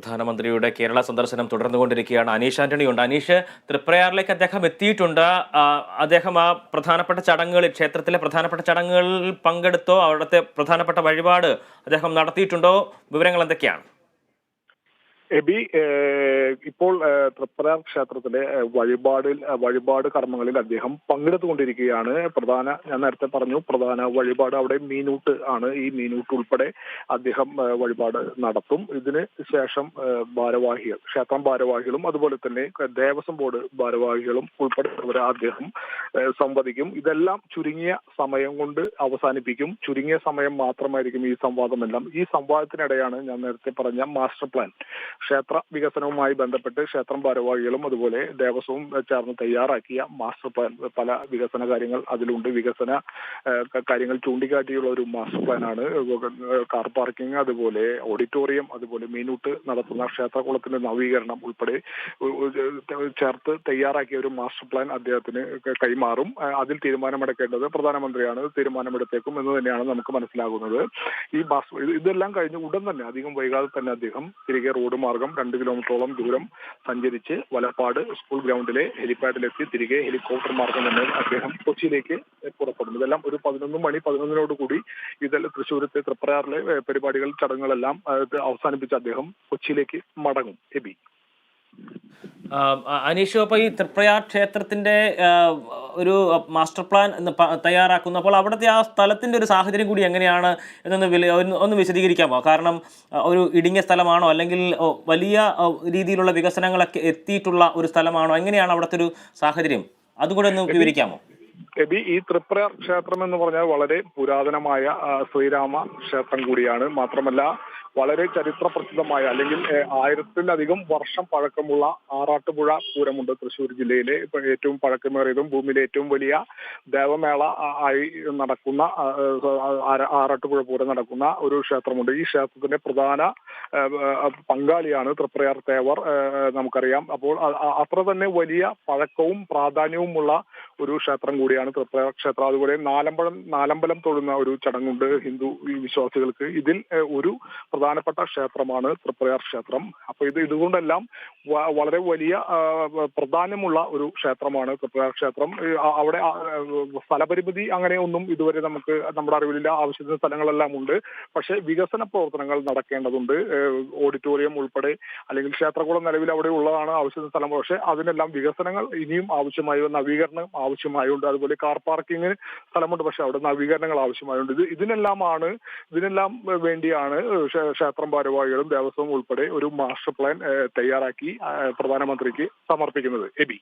പ്രധാനമന്ത്രിയുടെ കേരള സന്ദർശനം തുടർന്നുകൊണ്ടിരിക്കുകയാണ്. അനീഷ് ആന്റണി ഉണ്ട്. അനീഷ് തൃപ്രയാറിലേക്ക് അദ്ദേഹം എത്തിയിട്ടുണ്ട്. അദ്ദേഹം ആ പ്രധാനപ്പെട്ട ചടങ്ങുകളിൽ ക്ഷേത്രത്തിലെ പ്രധാനപ്പെട്ട ചടങ്ങുകളിൽ പങ്കെടുത്തോ അവിടുത്തെ പ്രധാനപ്പെട്ട വഴിപാട് അദ്ദേഹം നടത്തിയിട്ടുണ്ടോ? വിവരങ്ങൾ എന്തൊക്കെയാണ്? എബി ഇപ്പോൾ തൃപ്പര ക്ഷേത്രത്തിലെ വഴിപാടിൽ വഴിപാട് കർമ്മങ്ങളിൽ അദ്ദേഹം പങ്കെടുത്തുകൊണ്ടിരിക്കുകയാണ്. പ്രധാന ഞാൻ നേരത്തെ പറഞ്ഞു പ്രധാന വഴിപാട് അവിടെ മീനൂട്ട് ആണ്. ഈ മീനൂട്ട് ഉൾപ്പെടെ അദ്ദേഹം വഴിപാട് നടത്തും. ഇതിന് ശേഷം ഭാരവാഹികൾ ക്ഷേത്രം ഭാരവാഹികളും അതുപോലെ തന്നെ ദേവസ്വം ബോർഡ് ഭാരവാഹികളും ഉൾപ്പെടെ അദ്ദേഹം. സംവദിക്കും. ഇതെല്ലാം ചുരുങ്ങിയ സമയം കൊണ്ട് അവസാനിപ്പിക്കും. ചുരുങ്ങിയ സമയം മാത്രമായിരിക്കും ഈ സംവാദമെല്ലാം. ഈ സംവാദത്തിനിടെയാണ് ഞാൻ നേരത്തെ പറഞ്ഞ മാസ്റ്റർ പ്ലാൻ. ക്ഷേത്ര വികസനവുമായി ബന്ധപ്പെട്ട് ക്ഷേത്രം ഭാരവാഹികളും അതുപോലെ ദേവസ്വവും ചേർന്ന് തയ്യാറാക്കിയ മാസ്റ്റർ പ്ലാൻ. പല വികസന കാര്യങ്ങൾ അതിലുണ്ട്. വികസന കാര്യങ്ങൾ ചൂണ്ടിക്കാട്ടിയുള്ള ഒരു മാസ്റ്റർ പ്ലാൻ ആണ് കാർ പാർക്കിംഗ് അതുപോലെ ഓഡിറ്റോറിയം അതുപോലെ മീനൂട്ട് നടത്തുന്ന ക്ഷേത്രകുളത്തിന്റെ നവീകരണം ഉൾപ്പെടെ ചേർത്ത് തയ്യാറാക്കിയ ഒരു മാസ്റ്റർ പ്ലാൻ അദ്ദേഹത്തിന് കൈമാറും. ഏഹ്, അതിൽ തീരുമാനമെടുക്കേണ്ടത് പ്രധാനമന്ത്രിയാണ്. തീരുമാനമെടുത്തേക്കും എന്ന് തന്നെയാണ് നമുക്ക് മനസ്സിലാകുന്നത്. ഈ ബസ് ഇതെല്ലാം കഴിഞ്ഞ് ഉടൻ തന്നെ അധികം വൈകാതെ തന്നെ അദ്ദേഹം തിരികെ റോഡ് മാർഗം രണ്ട് കിലോമീറ്ററോളം ദൂരം സഞ്ചരിച്ച് വലപ്പാട് സ്കൂൾ ഗ്രൗണ്ടിലെ ഹെലിപ്പാഡിലെത്തി തിരികെ ഹെലികോപ്റ്റർ മാർഗം തന്നെ അദ്ദേഹം കൊച്ചിയിലേക്ക് പുറപ്പെടും ഇതെല്ലാം ഒരു പതിനൊന്ന് മണി പതിനൊന്നിനോട് കൂടി ഇതെല്ലാം തൃശ്ശൂരത്തെ തൃപ്രയാറിലെ പരിപാടികൾ ചടങ്ങുകളെല്ലാം അവസാനിപ്പിച്ച് അദ്ദേഹം കൊച്ചിയിലേക്ക് മടങ്ങും. എബി. അനീഷ് അപ്പൊ ഈ തൃപ്രയാർ ക്ഷേത്രത്തിന്റെ ഒരു മാസ്റ്റർ പ്ലാൻ തയ്യാറാക്കുന്നു അപ്പോൾ അവിടുത്തെ ആ സ്ഥലത്തിന്റെ ഒരു സാഹചര്യം കൂടി എങ്ങനെയാണ് എന്നൊന്ന് ഒന്ന് വിശദീകരിക്കാമോ? കാരണം ഒരു ഇടുങ്ങിയ സ്ഥലമാണോ? അല്ലെങ്കിൽ വലിയ രീതിയിലുള്ള വികസനങ്ങളൊക്കെ എത്തിയിട്ടുള്ള ഒരു സ്ഥലമാണോ? എങ്ങനെയാണ് അവിടുത്തെ ഒരു സാഹചര്യം? അതുകൂടെ ഒന്ന് വിവരിക്കാമോ? എബി ഈ തൃപ്രയാർ ക്ഷേത്രം എന്ന് പറഞ്ഞാൽ വളരെ പുരാതനമായ ശ്രീരാമ ക്ഷേത്രം കൂടിയാണ്. മാത്രമല്ല വളരെ ചരിത്ര പ്രസിദ്ധമായ അല്ലെങ്കിൽ ആയിരത്തിലധികം വർഷം പഴക്കമുള്ള ആറാട്ടുപുഴ പൂരമുണ്ട് തൃശ്ശൂർ ജില്ലയിലെ. ഏറ്റവും പഴക്കമേറിയതും ഭൂമിയിലെ ഏറ്റവും വലിയ ദേവമേള ആയി നടക്കുന്ന ആറാട്ടുപുഴ പൂരം നടക്കുന്ന ഒരു ക്ഷേത്രമുണ്ട്. ഈ ക്ഷേത്രത്തിന്റെ പ്രധാന പങ്കാളിയാണ് തൃപ്രയാർ തേവർ നമുക്കറിയാം. അപ്പോൾ അത്ര തന്നെ വലിയ പഴക്കവും പ്രാധാന്യവുമുള്ള ഒരു ക്ഷേത്രം കൂടിയാണ് തൃപ്രയാർ ക്ഷേത്രം. അതുപോലെ നാലമ്പലം നാലമ്പലം തൊഴുന്ന ഒരു ചടങ്ങുണ്ട് ഹിന്ദു വിശ്വാസികൾക്ക്. ഇതിൽ ഒരു പ്രധാനപ്പെട്ട ക്ഷേത്രമാണ് തൃപ്രയാർ ക്ഷേത്രം. അപ്പൊ ഇത് ഇതുകൊണ്ടെല്ലാം വളരെ വലിയ പ്രധാനമുള്ള ഒരു ക്ഷേത്രമാണ് തൃപ്രയാർ ക്ഷേത്രം. അവിടെ സ്ഥലപരിമിതി അങ്ങനെ ഒന്നും ഇതുവരെ നമുക്ക് നമ്മുടെ അറിവിലില്ല. ആവശ്യത്തിന് സ്ഥലങ്ങളെല്ലാം ഉണ്ട്. പക്ഷേ വികസന പ്രവർത്തനങ്ങൾ നടക്കേണ്ടതുണ്ട്. ഓഡിറ്റോറിയം ഉൾപ്പെടെ അല്ലെങ്കിൽ ക്ഷേത്രകുളം നിലവിൽ അവിടെ ഉള്ളതാണ് ആവശ്യത്തിന് സ്ഥലം. പക്ഷേ അതിനെല്ലാം വികസനങ്ങൾ ഇനിയും ആവശ്യമായി നവീകരണം ആവശ്യമായുണ്ട് അതുപോലെ കാർ പാർക്കിങ്ങിന് സ്ഥലമുണ്ട്. പക്ഷെ അവിടെ നവീകരണങ്ങൾ ആവശ്യമായുണ്ട് ഇത് ഇതിനെല്ലാമാണ് ഇതിനെല്ലാം വേണ്ടിയാണ് ക്ഷേ- ക്ഷേത്രം ഭാരവാഹികളും ദേവസ്വം ഉൾപ്പെടെ ഒരു മാസ്റ്റർ പ്ലാൻ തയ്യാറാക്കി പ്രധാനമന്ത്രിക്ക് സമർപ്പിക്കുന്നത്. എബി.